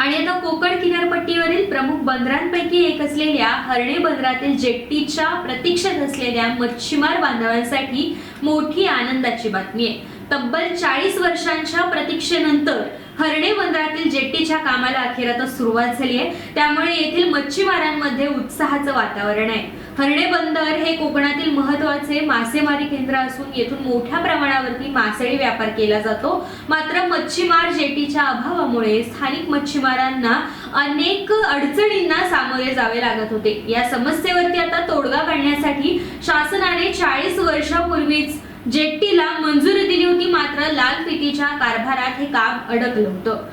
आणि आता कोकण किनारपट्टीवरील प्रमुख बंदरांपैकी एक असलेल्या हर्णे बंदरातील जेट्टीच्या प्रतीक्षेत असलेल्या मच्छीमार बांधवांसाठी मोठी आनंदाची बातमी आहे. तब्बल चाळीस वर्षांच्या प्रतीक्षेनंतर हर्णे बंदरातील जेट्टीच्या कामाला अखेर आता सुरुवात झाली आहे. त्यामुळे येथील मच्छीमारांमध्ये उत्साहाचं वातावरण आहे. हर्णे बंदर हे कोकणातील महत्त्वाचे मासेमारी केंद्र असून येथून मोठ्या प्रमाणावरती मासळी व्यापार केला जातो. मात्र मच्छीमार जेटीच्या अभावामुळे स्थानिक मच्छीमारांना अनेक अडचणींना सामोरे जावे लागत होते. या समस्येवरती आता तोडगा काढण्यासाठी शासनाने चाळीस वर्षापूर्वीच जेट्टीला मंजुरी दिली होती. मात्र लाल फितीच्या कारभारात हे काम अडकलं होतं.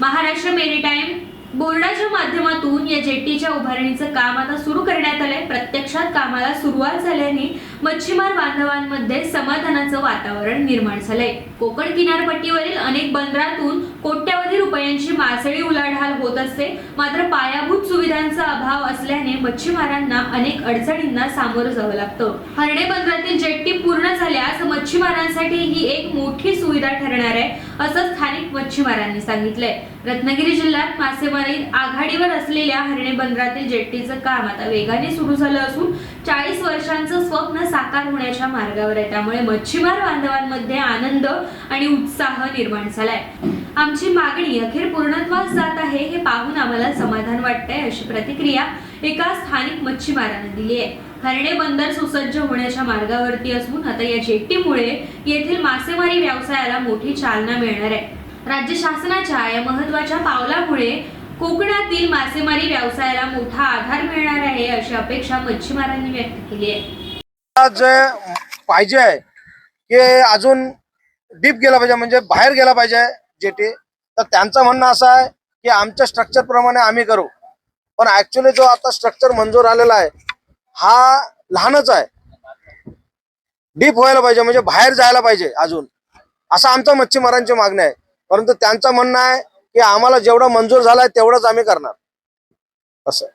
महाराष्ट्र मेरीटाईम बोर्डाच्या माध्यमातून या जेट्टीच्या उभारणीचं काम आता सुरू करण्यात आलंय. प्रत्यक्षात कामाला सुरुवात झाल्याने मच्छीमार बांधवांमध्ये समाधानाचं वातावरण निर्माण झालंय. कोकण किनारपट्टीवरील अनेक बंदरातून कोट्यवधी रुपयांची मासळी उला असते. मात्र पायाभूत सुविधांचा अभाव असल्याने मच्छीमारांना अनेक अडचणींना सामोरं जावं लागतं. हर्णे बंदरातील जेट्टी पूर्ण झाल्यास मच्छीमारांसाठी ही एक मोठी सुविधा ठरणार आहे असं स्थानिक मच्छीमारांनी सांगितलंय. रत्नागिरी जिल्ह्यात मासेमारीत आघाडीवर असलेल्या हर्णे बंदरातील जेट्टीचं काम आता वेगाने सुरू झालं असून चाळीस वर्षांचं स्वप्न साकार होण्याच्या मार्गावर आहे. त्यामुळे मच्छीमार बांधवांमध्ये आनंद आणि उत्साह निर्माण झालाय. आमची मागणी अखेर पूर्णत्वास जात आहे हे पाहून आम्हाला समाधान वाटतंय अशी प्रतिक्रिया एका स्थानिक मच्छीमारानं दिली आहे. हरणे बंदर सुसज्ज होण्याच्या मार्गावरती असून आता या जेट्टीमुळे येथील मासेमारी व्यवसायाला मोठी चालना मिळणार आहे. राज्य शासनाच्या या महत्त्वाच्या पावलामुळे कोकणातील मासेमारी व्यवसायाला मोठा आधार मिळणार आहे अशी अपेक्षा मच्छीमारांनी व्यक्त केली आहे. पाहिजे आहे की अजून डीप गेला पाहिजे म्हणजे बाहेर गेला पाहिजे जेटी. तर त्यांचं म्हणणं असं आहे की आमच्या स्ट्रक्चर प्रमाणे आम्ही करू. पण ऍक्च्युली जो आता स्ट्रक्चर मंजूर आलेला आहे हा लहानच आहे. डीप व्हायला पाहिजे म्हणजे बाहेर जायला पाहिजे अजून. असं आमचं मच्छीमारांची मागणी आहे. परंतु त्यांचं म्हणणं आहे की आम्हाला जेवढं मंजूर झालंय तेवढंच आम्ही करणार. असं